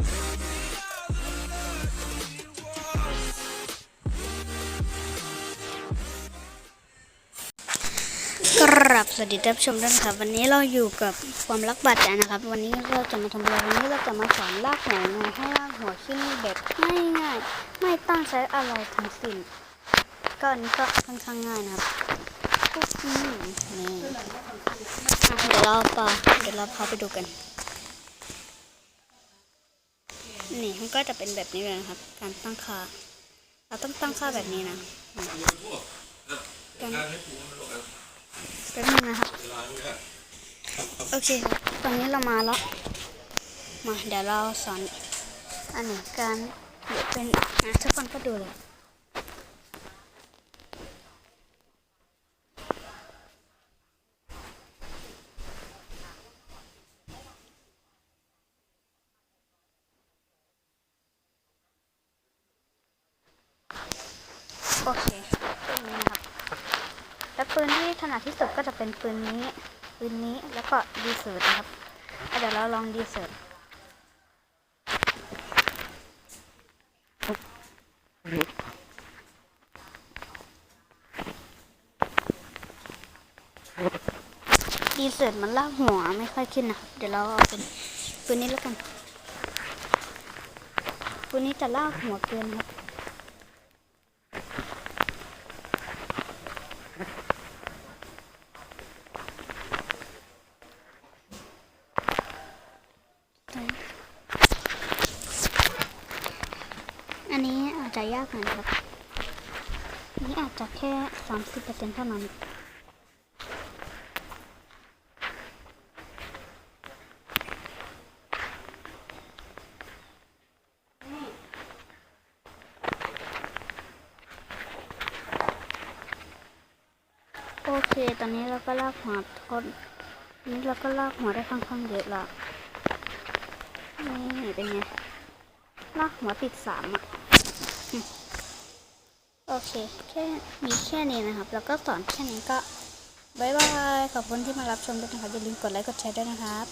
กรับสวัสดีท่านผู้ชมด้วยนะครับ วันนี้เราอยู่กับความรักบาดใจนะครับ วันนี้เราจะมาทำอะไรวันนี้เราจะมาสอนลากหัวงูให้ลากหัวขึ้นแบบง่ายง่ายไม่ต้องใช้อะไรทั้งสิ้นก็อันนี้ก็ค่อนข้างง่ายนะครับนี้นี่เดี๋ยวเราไปเดี๋ยวเราพาไปดูกัน นี่มันก็จะเป็นแบบนี้เลยนะครับ การตั้งค่า เราต้องตั้งค่าแบบนี้นะกันแป๊บนึงนะครับโอเคครับตอนนี้เรามาแล้ว มาเดี๋ยวเราสอนอันนี้การเดี๋ยวเป็นนะทุกคนก็ดูเลย โอเคตรงนี้นะครับ และปืนที่ถนัดที่สุดก็จะเป็นปืนนี้ ปืนนี้แล้วก็ดีเซิร์ตนะครับเดี๋ยวเราลองดีเซิร์ตดีเซิร์ตมันลากหัวไม่ค่อยขึ้นนะครับเดี๋ยวเราเอาเป็นปืนนี้แล้วกันปืนนี้จะลากหัวเกินครับ อันนี้ อาจจะยากหน่อยครับนนี้อาจจะแค่สามสิบเปอร์เซ็นต์เท่านั้นโอเค ตอนนี้เราก็ลากหัวคนนี้เราก็ลากหัวได้ค่อนข้างเยอะละนี่เป็นไง ลากหัวติดสามอะอืม โอเค แค่มีแค่นี้นะครับ แล้วก็สอนแค่นี้ก็บายบาย ขอบคุณที่มารับชมด้วยนะครับ อย่าลืมกดไลค์ กดแชร์ด้วยนะครับ